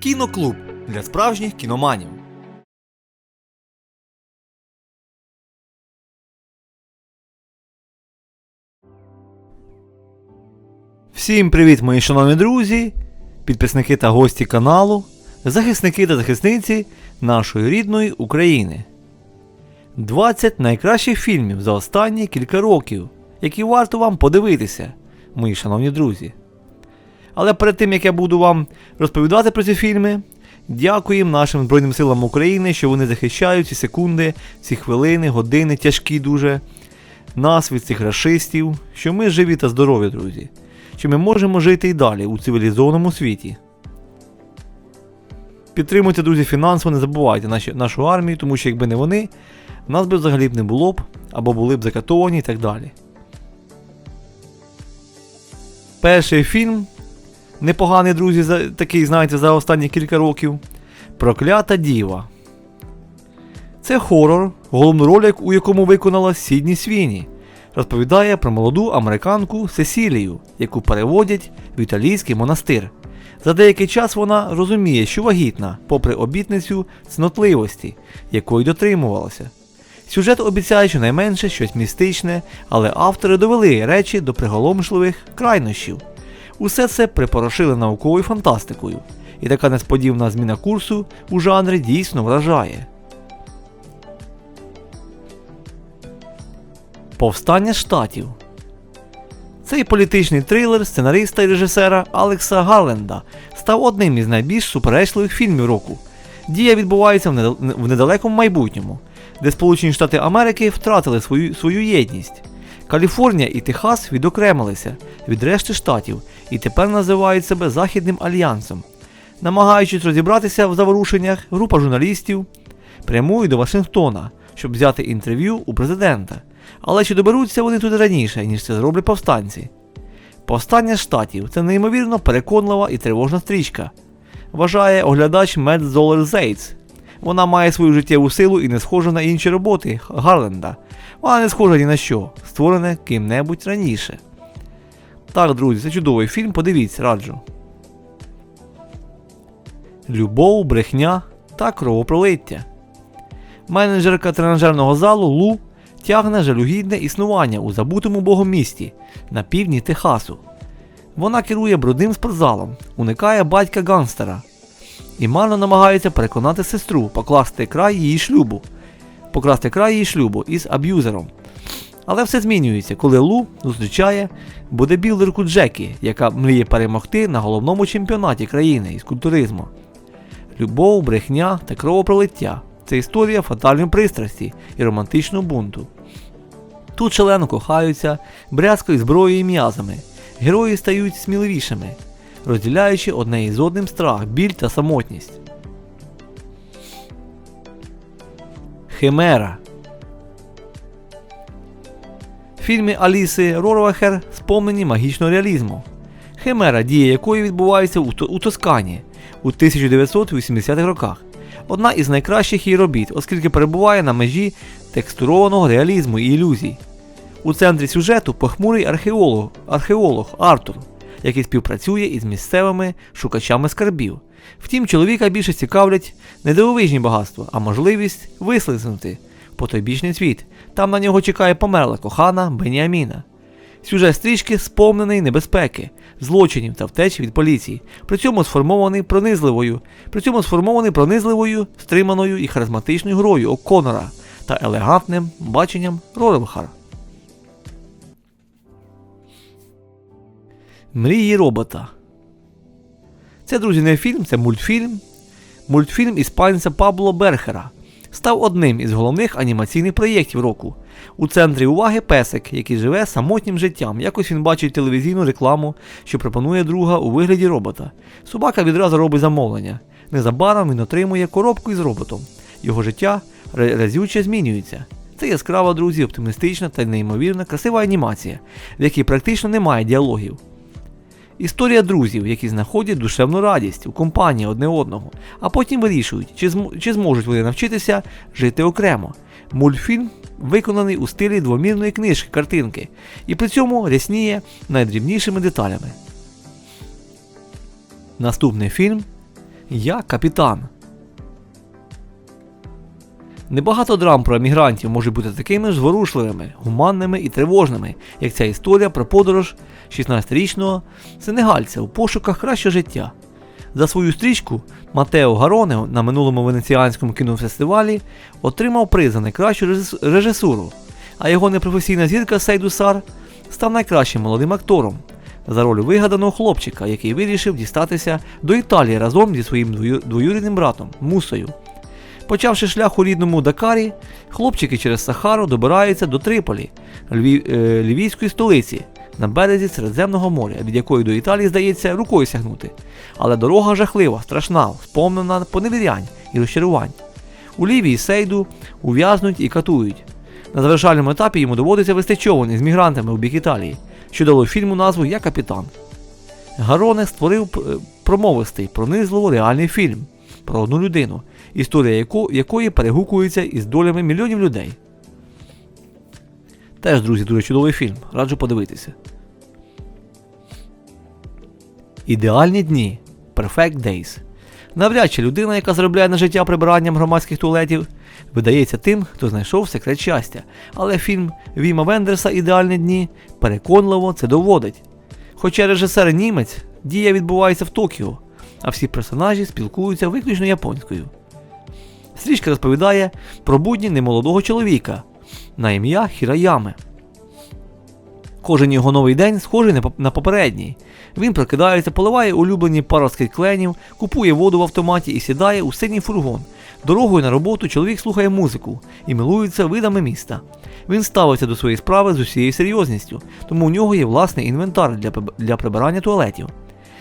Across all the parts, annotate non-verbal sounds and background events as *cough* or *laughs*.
Кіноклуб для справжніх кіноманів. Всім привіт, мої шановні друзі, підписники та гості каналу, захисники та захисниці нашої рідної України. 20 найкращих фільмів за останні кілька років, які варто вам подивитися, мої шановні друзі. Але перед тим як я буду вам розповідати про ці фільми, дякуємо нашим Збройним силам України, що вони захищають ці секунди, ці хвилини, години тяжкі дуже нас від цих расистів, що ми живі та здорові, друзі, що ми можемо жити і далі у цивілізованому світі. Підтримуйте, друзі, фінансово, не забувайте наші, нашу армію, тому що якби не вони, нас би взагалі б не було б, або були б закатовані і так далі. Перший фільм непоганий, друзі, за, такий, знаєте, за останні кілька років. Проклята діва. Це хорор, головну роль, у якому виконала Сідні Свіні. Розповідає про молоду американку Сесілію, яку переводять в італійський монастир. За деякий час вона розуміє, що вагітна, попри обітницю цнотливості, якої дотримувалася. Сюжет обіцяє щонайменше щось містичне, але автори довели речі до приголомшливих крайнощів. Усе це припорошили науковою фантастикою, і така несподівана зміна курсу у жанрі дійсно вражає. Повстання штатів. Цей політичний трилер сценариста і режисера Алекса Гарленда став одним із найбільш суперечливих фільмів року. Дія відбувається в недал- в недалекому майбутньому, де Сполучені Штати Америки втратили свою, свою єдність. Каліфорнія і Техас відокремилися від решти штатів і тепер називають себе Західним альянсом. Намагаючись розібратися в заворушеннях, група журналістів прямує до Вашингтона, щоб взяти інтерв'ю у президента. Але чи доберуться вони туди раніше, ніж це зроблять повстанці? Повстання штатів це неймовірно переконлива і тривожна стрічка, вважає оглядач Мед Золер Зейтс. Вона має свою життєву силу і не схожа на інші роботи Гарленда. Вона не схожа ні на що, створене ким-небудь раніше. Так, друзі, це чудовий фільм, подивіться, раджу. Любов, брехня та кровопролиття. Менеджерка тренажерного залу Лу тягне жалюгідне існування у забутому богом місті на півдні Техасу. Вона керує брудним спортзалом, уникає батька ганстера і марно намагається переконати сестру покласти край її шлюбу, покласти край її шлюбу із аб'юзером. Але все змінюється, коли Лу зустрічає бодебілдерку Джекі, яка мріє перемогти на головному чемпіонаті країни із культуризму. Любов, брехня та кровопролиття це історія фатальної пристрасті і романтичного бунту. Тут шалено кохаються, брязкають зброєю і м'язами, герої стають сміливішими, розділяючи одне із одним страх, біль та самотність. Химера В фільмі Аліси Рорвахер сповнені магічного реалізму. Химера, дія якої відбувається у, Тоскані у 1980-х роках. Одна із найкращих її робіт, оскільки перебуває на межі текстурованого реалізму і ілюзій. У центрі сюжету похмурий археолог, археолог Артур, який співпрацює із місцевими шукачами скарбів. Втім, чоловіка більше цікавлять не дивовижні багатства, а можливість вислизнути в потойбічний світ. Там на нього чекає померла кохана Беніаміна. Сюжет стрічки сповнений небезпеки, злочинів та втеч від поліції, при цьому сформований пронизливою, при цьому сформований пронизливою, стриманою і харизматичною грою О'Коннора та елегантним баченням Роренхара. Мрії робота. Це, друзі, не фільм, це мультфільм. Мультфільм іспанця Пабло Берхера став одним із головних анімаційних проєктів року. У центрі уваги песик, який живе самотнім життям. Якось він бачить телевізійну рекламу, що пропонує друга у вигляді робота. Собака відразу робить замовлення. Незабаром він отримує коробку із роботом. Його життя разюче змінюється. Це яскрава, друзі, оптимістична та неймовірна красива анімація, в якій практично немає діалогів. Історія друзів, які знаходять душевну радість у компанії одне одного, а потім вирішують, чи, зм- чи зможуть вони навчитися жити окремо. Мультфільм виконаний у стилі двомірної книжки картинки, і при цьому рясніє найдрібнішими деталями. Наступний фільм Я капітан. Небагато драм про емігрантів можуть бути такими ж зворушливими, гуманними і тривожними, як ця історія про подорож 16-річного сенегальця у пошуках кращого життя. За свою стрічку Матео Гароне на минулому венеціанському кінофестивалі отримав приз за найкращу режисуру, а його непрофесійна зірка Сейду Сар став найкращим молодим актором за роль вигаданого хлопчика, який вирішив дістатися до Італії разом зі своїм двоюрідним братом Мусою. Почавши шлях у рідному Дакарі, хлопчики через Сахару добираються до Триполі, Львів, е, лівійської столиці, на березі Середземного моря, від якої до Італії здається рукою сягнути. Але дорога жахлива, страшна, сповнена поневірянь і розчарувань. У Лівії Сейду ув'язнуть і катують. На завершальному етапі йому доводиться вести човен із мігрантами у бік Італії, що дало фільму назву Я капітан. Гароне створив е, промовистий, пронизливо реальний фільм про одну людину, історія яко- якої перегукується із долями мільйонів людей. Теж, друзі, дуже чудовий фільм. Раджу подивитися. Ідеальні дні. Perfect Days. Навряд чи людина, яка заробляє на життя прибиранням громадських туалетів, видається тим, хто знайшов секрет щастя. Але фільм Віма Вендерса Ідеальні дні переконливо це доводить. Хоча режисер німець, дія відбувається в Токіо, а всі персонажі спілкуються виключно японською. Стрічка розповідає про будні немолодого чоловіка на ім'я Хіраяме. Кожен його новий день схожий на попередній. Він прокидається, поливає улюблені паростки кленів, купує воду в автоматі і сідає у синій фургон. Дорогою на роботу чоловік слухає музику і милується видами міста. Він ставиться до своєї справи з усією серйозністю, тому у нього є власний інвентар для прибирання туалетів.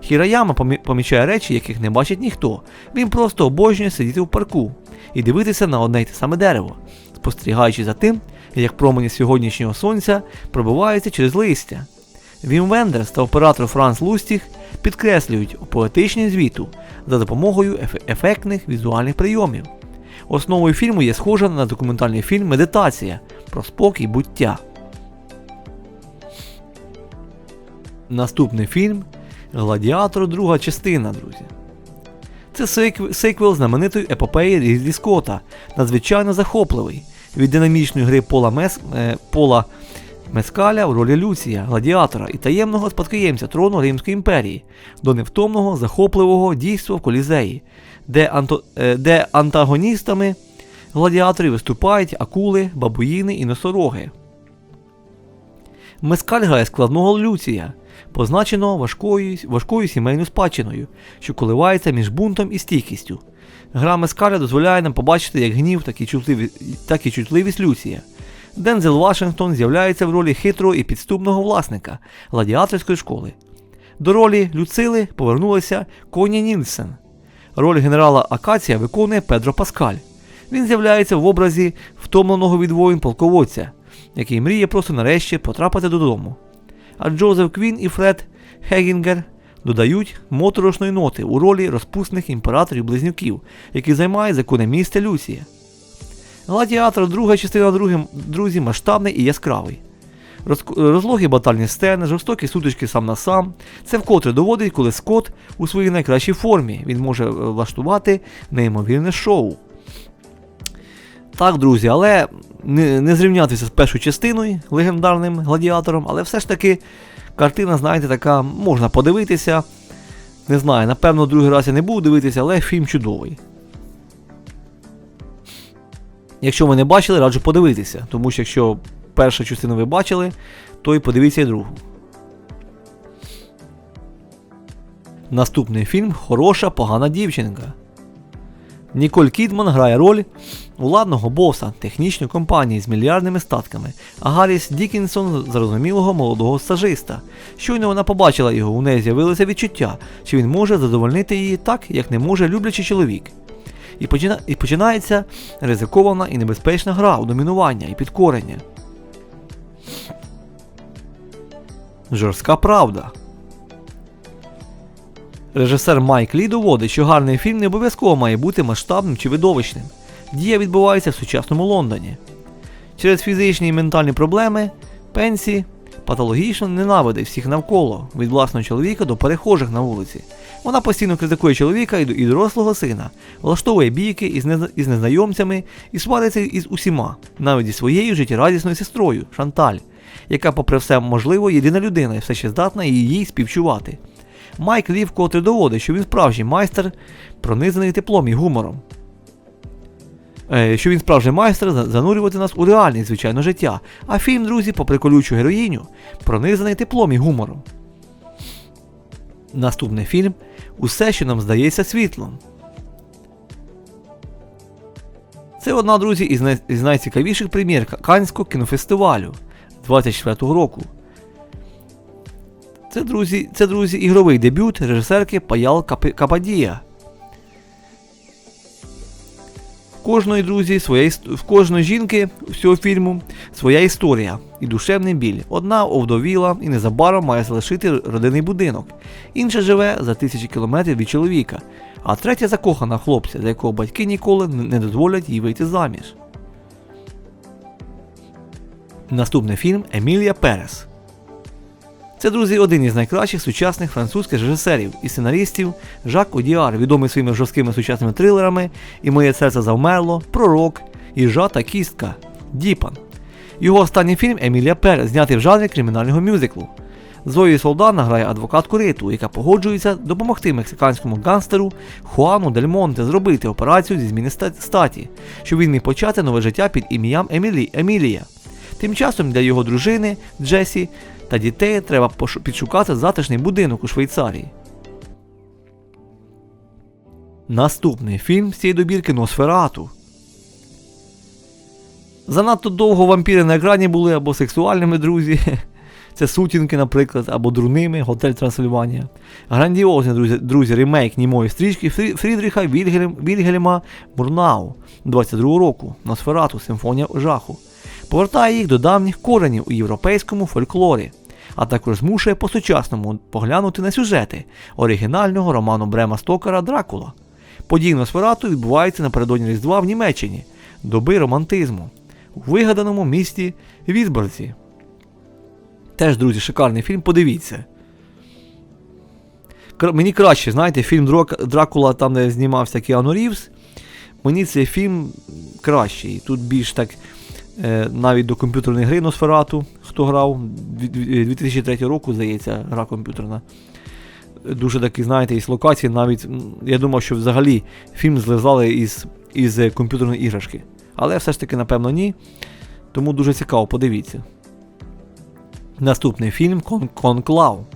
Хіраяма помічає речі, яких не бачить ніхто. Він просто обожнює сидіти в парку і дивитися на одне й те саме дерево, спостерігаючи за тим, як промені сьогоднішнього сонця пробиваються через листя. Вім Вендерс та оператор Франц Лустіх підкреслюють поетичність звіту за допомогою еф- ефектних візуальних прийомів. Основою фільму є схожа на документальний фільм Медитація про спокій буття. Наступний фільм Гладіатор, друга частина, друзі. Це сикв- сиквел знаменитої епопеї Різлі Скотта, надзвичайно захопливий від динамічної гри Пола, Мес, е, Пола Мескаля в ролі Люція, гладіатора і таємного спадкоємця трону Римської імперії до невтомного захопливого дійства в колізеї, де, анто, е, де антагоністами гладіаторів виступають акули, бабуїни і носороги. Мескаль грає складного Люція, позначеного важкою, важкою сімейною спадщиною, що коливається між бунтом і стійкістю. Гра Мескаля дозволяє нам побачити як гнів, так і, чутливі, так і чутливість Люція. Дензел Вашингтон з'являється в ролі хитрого і підступного власника гладіаторської школи. До ролі Люцили повернулася Коні Нільсен. Роль генерала Акація виконує Педро Паскаль. Він з'являється в образі втомленого від воїн полководця, який мріє просто нарешті потрапити додому. А Джозеф Квін і Фред Хегінгер додають моторошної ноти у ролі розпусних імператорів-близнюків, які займають законне місце Люція. Гладіатор, друга частина другим, друзі, масштабний і яскравий. Розлогі батальні сцени, жорстокі сутички сам на сам. Це вкотре доводить, коли Скотт у своїй найкращій формі він може е, влаштувати неймовірне шоу. Так, друзі, але не, не зрівнятися з першою частиною легендарним гладіатором, але все ж таки картина, знаєте, така можна подивитися. Не знаю, напевно, другий раз я не буду дивитися, але фільм чудовий. Якщо ви не бачили, раджу подивитися, тому що якщо першу частину ви бачили, то і подивіться і другу. Наступний фільм Хороша погана дівчинка. Ніколь Кідман грає роль владного боса технічної компанії з мільярдними статками, а Гарріс Дікінсон зрозумілого молодого стажиста. Щойно вона побачила його, у неї з'явилося відчуття, що він може задовольнити її так, як не може люблячий чоловік. І, почина... і починається ризикована і небезпечна гра у домінування і підкорення. Жорстка правда. Режисер Майк Лі доводить, що гарний фільм не обов'язково має бути масштабним чи видовищним. Дія відбувається в сучасному Лондоні. Через фізичні і ментальні проблеми Пенсі патологічно ненавидить всіх навколо, від власного чоловіка до перехожих на вулиці. Вона постійно критикує чоловіка і, дорослого сина, влаштовує бійки із незнайомцями і свариться із усіма, навіть зі своєю життєрадісною сестрою Шанталь, яка, попри все можливо, єдина людина і все ще здатна її співчувати. Майк Лів котре доводить, що він справжній майстер, пронизаний теплом і гумором. Е, Що він справжній майстер занурювати нас у реальність, звичайно, життя. А фільм, друзі, попри колючу героїню, пронизаний теплом і гумором. Наступний фільм Усе, що нам здається світлом. Це одна, друзі, із, най- із найцікавіших прем'єр Канського кінофестивалю 24-го року. Це, друзі, це, друзі, ігровий дебют режисерки Паял Капи- Кападія. Кожної, друзі, своя в кожної жінки всього фільму своя історія і душевний біль. Одна овдовіла і незабаром має залишити родинний будинок. Інша живе за тисячі кілометрів від чоловіка, а третя закохана хлопця, за якого батьки ніколи не дозволять їй вийти заміж. Наступний фільм Емілія Перес. Це, друзі, один із найкращих сучасних французьких режисерів і сценаристів Жак Одіар, відомий своїми жорсткими сучасними трилерами І Моє серце завмерло, Пророк і Жата Кістка Діпан. Його останній фільм Емілія Перес, знятий в жанрі кримінального мюзиклу. Зої Солдана грає адвокатку Риту, яка погоджується допомогти мексиканському гангстеру Хуану Дель Монте зробити операцію зі зміни статі, щоб він міг почати нове життя під ім'ям Емілі... Емілія. Тим часом для його дружини Джесі та дітей треба підшукати затишний будинок у Швейцарії. Наступний фільм з цієї добірки Носферату. Занадто довго вампіри на екрані були або сексуальними друзі. *laughs* Це сутінки, наприклад, або дурними, Готель Трансильванія. Грандіозний, друзі, друзі, ремейк німої стрічки Фрі- Фрідріха Вільгельм, Вільгельма Мурнау 22 року Носферату Симфонія жаху. Повертає їх до давніх коренів у європейському фольклорі, а також змушує по-сучасному поглянути на сюжети оригінального роману Брема Стокера Дракула. Події Носферату відбуваються напередодні Різдва в Німеччині, доби романтизму, у вигаданому місті Візборці. Теж, друзі, шикарний фільм, подивіться. Мені краще, знаєте, фільм Дракула, там, де знімався Кіану Рівз. Мені цей фільм кращий. Тут більш так навіть до комп'ютерної гри Носферату, хто грав, дві- дві- 2003 року, здається, гра комп'ютерна. Дуже такі, знаєте, із локацій навіть. Я думав, що взагалі фільм злизали із, із е, комп'ютерної іграшки. Але все ж таки, напевно, ні. Тому дуже цікаво, подивіться. Наступний фільм Кон- Конклав.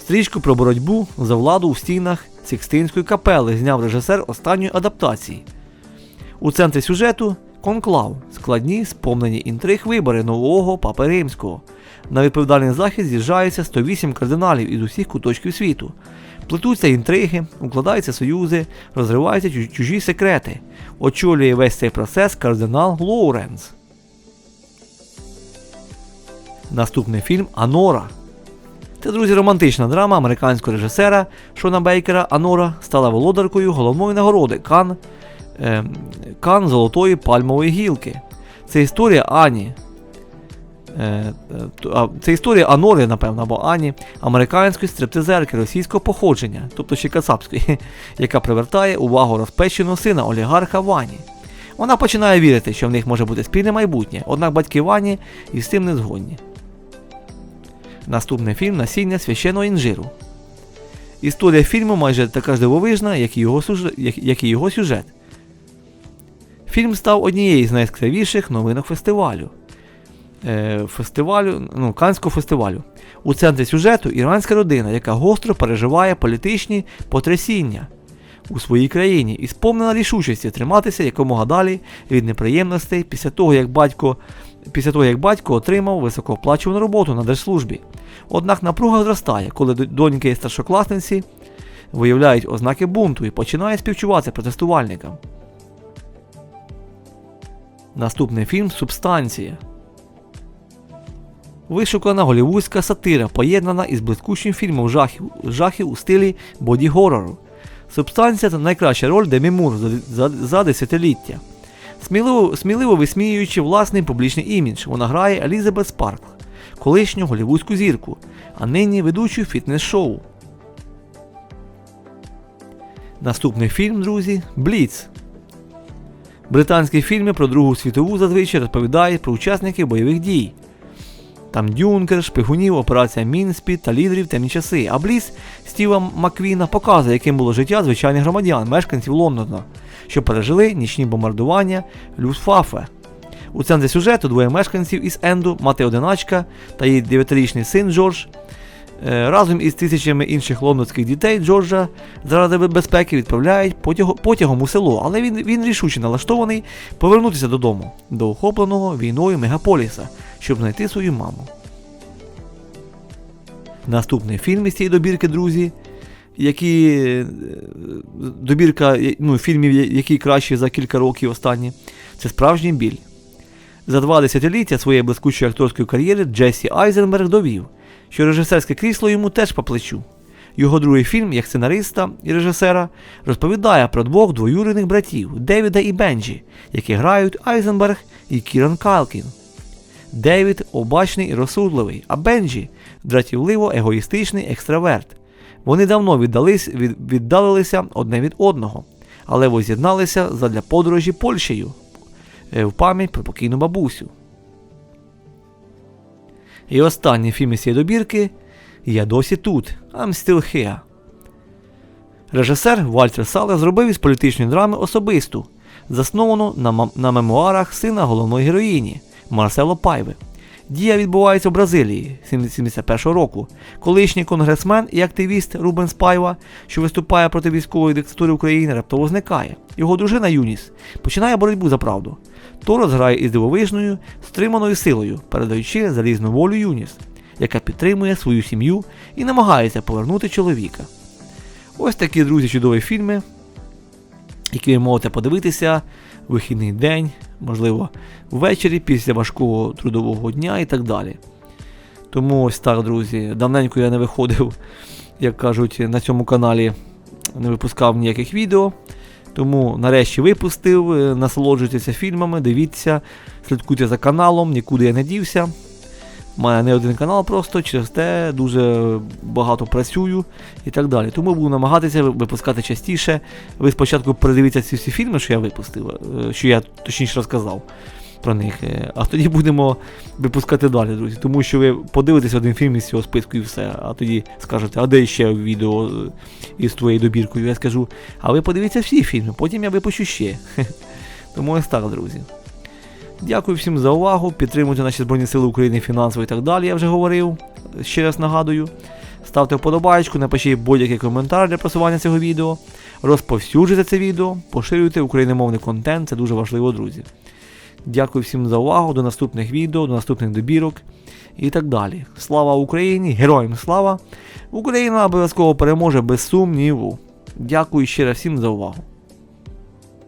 Стрічку про боротьбу за владу у стінах Сікстинської капели зняв режисер останньої адаптації. У центрі сюжету конклав, складні, сповнені інтриг вибори нового папи римського. На відповідальний захід з'їжджаються 108 кардиналів із усіх куточків світу. Плетуться інтриги, укладаються союзи, розриваються чужі секрети. Очолює весь цей процес кардинал Лоуренс. Наступний фільм Анора. Це, друзі, романтична драма американського режисера Шона Бейкера Анора стала володаркою головної нагороди Кан, е, Кан Золотої Пальмової гілки. Це історія Ані. Е, е, це історія Анори, напевно, або Ані, американської стриптизерки російського походження, тобто ще кацапської, *laughs* яка привертає увагу розпеченого сина олігарха Вані. Вона починає вірити, що в них може бути спільне майбутнє, однак батьки Вані із цим не згодні. Наступний фільм Насіння священного інжиру. Історія фільму майже така ж дивовижна, як і його, сюжет, Фільм став однією з найяскравіших новинок фестивалю. Е, фестивалю, ну, Канського фестивалю. У центрі сюжету іранська родина, яка гостро переживає політичні потрясіння у своїй країні і сповнена рішучості триматися якомога далі від неприємностей після того, як батько, після того, як батько отримав високооплачувану роботу на держслужбі. Однак напруга зростає, коли доньки старшокласниці виявляють ознаки бунту і починає співчувати протестувальникам. Наступний фільм Субстанція. Вишукана голівудська сатира, поєднана із блискучим фільмом жахів, жахів у стилі боді-горору. Субстанція це найкраща роль Демі Мур за, за, за десятиліття. Сміливо, сміливо висміюючи власний публічний імідж, вона грає Елізабет Спаркл, колишню голівудську зірку, а нині ведучу фітнес-шоу. Наступний фільм, друзі, Бліц. Британські фільми про Другу світову зазвичай розповідають про учасників бойових дій. Там Дюнкер, Шпигунів, Операція Мінспід та лідерів темні часи. А Бліц Стіва Маквіна показує, яким було життя звичайних громадян, мешканців Лондона, що пережили нічні бомбардування Люфтваффе. У центрі сюжету двоє мешканців із Енду, мати одиначка та її 9-річний син Джордж. Е, Разом із тисячами інших лондонських дітей Джорджа заради безпеки відправляють потяго- потягом у село, але він, він рішуче налаштований повернутися додому, до охопленого війною мегаполіса, щоб знайти свою маму. Наступний фільм із цієї добірки, друзі, які е, добірка ну, фільмів, які кращі за кілька років останні, це справжній біль. За два десятиліття своєї блискучої акторської кар'єри Джесі Айзенберг довів, що режисерське крісло йому теж по плечу. Його другий фільм, як сценариста і режисера, розповідає про двох двоюрідних братів Девіда і Бенджі, які грають Айзенберг і Кіран Калкін. Девід обачний і розсудливий, а Бенджі дратівливо егоїстичний екстраверт. Вони давно віддались, від, віддалилися одне від одного, але воз'єдналися задля подорожі Польщею е, в пам'ять про покійну бабусю. І останній фільм із цієї добірки Я досі тут. I'm still here. Режисер Вальтер Сале зробив із політичної драми особисту, засновану на, на мемуарах сина головної героїні Марсело Пайви. Дія відбувається в Бразилії 71 року. Колишній конгресмен і активіст Рубенс Пайва, що виступає проти військової диктатури України, раптово зникає. Його дружина Юніс починає боротьбу за правду. Торос грає із дивовижною, стриманою силою, передаючи залізну волю Юніс, яка підтримує свою сім'ю і намагається повернути чоловіка. Ось такі, друзі, чудові фільми, які ви можете подивитися вихідний день, можливо, ввечері після важкого трудового дня і так далі. Тому ось так, друзі, давненько я не виходив, як кажуть, на цьому каналі, не випускав ніяких відео. Тому нарешті випустив, е, насолоджуйтеся фільмами, дивіться, слідкуйте за каналом, нікуди я не дівся. У мене не один канал просто, через те дуже багато працюю і так далі. Тому буду намагатися випускати частіше. Ви спочатку передивіться ці всі фільми, що я випустив, е, що я точніше розказав про них. е, А тоді будемо випускати далі, друзі. Тому що ви подивитесь один фільм із цього списку і все. А тоді скажете, а де ще відео із твоєю добіркою? Я скажу, а ви подивіться всі фільми, потім я випущу ще. *laughs* Тому ось так, друзі. Дякую всім за увагу. Підтримуйте наші Збройні Сили України фінансово і так далі, я вже говорив. Ще раз нагадую. Ставте вподобайку, напишіть будь-який коментар для просування цього відео. Розповсюджуйте це відео, поширюйте україномовний контент, це дуже важливо, друзі. Дякую всім за увагу, до наступних відео, до наступних добірок і так далі. Слава Україні! Героям слава! Україна обов'язково переможе без сумніву. Дякую ще раз всім за увагу.